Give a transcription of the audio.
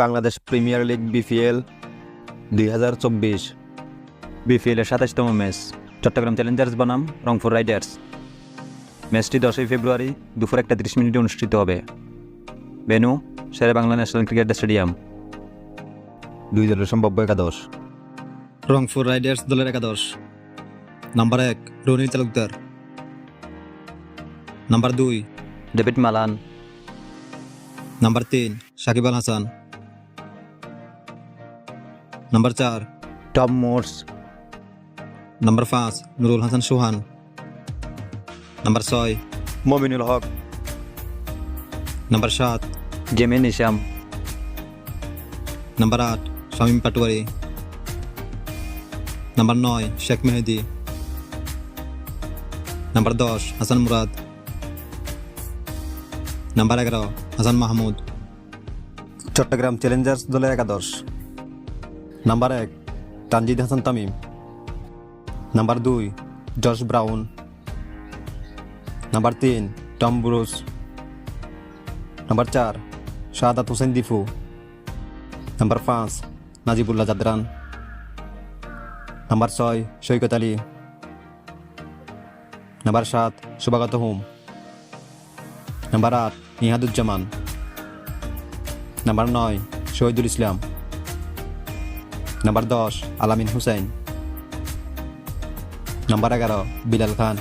Bangladesh premier league BPL দুই হাজার চব্বিশ। বিপিএলের সাতাশতম ম্যাচ। চট্টগ্রাম চ্যালেঞ্জার্স বনাম রংপুর রাইডার্স। ম্যাচটি দশই ফেব্রুয়ারি দুপুর একটা তিরিশ মিনিটে অনুষ্ঠিত হবে। Venue Shere Bangla national cricket stadium. দুই দলের সম্ভাব্য একাদশ। রংপুর রাইডার্স দলের একাদশ। নাম্বার এক রনি তালুকদার। নাম্বার দুই, ডেভিড মালান। নাম্বার তিন, সাকিব আল হাসান। নাম্বার চার টম মোর্স নাম্বার পাঁচ নুরুল হাসান সোহান নাম্বার ছয় মমিনুল হক নাম্বার সাত জেমিন ইসাম নাম্বার আট শামীম পাটোয়ারি নাম্বার নয় শেখ মেহেদি নাম্বার দশ হাসান মুরাদ নাম্বার এগারো হাসান মাহমুদ চট্টগ্রাম চ্যালেঞ্জার্স দলের একাদশ। নাম্বার এক তানজিদ হাসান তামিম নাম্বার দুই জশ ব্রাউন নাম্বার তিন টম ব্রুস নাম্বার চার শাহাদাত হোসেন দিফু নাম্বার পাঁচ নাজিবুল্লাহ জাদরান নাম্বার ছয় সৈকত আলী নাম্বার সাত সুবাগত হোম নাম্বার আট নিহাদুজ্জামান নাম্বার নয় শহীদুল ইসলাম নাম্বার দশ আলামিন হুসাইন নাম্বার এগারো বিলাল খান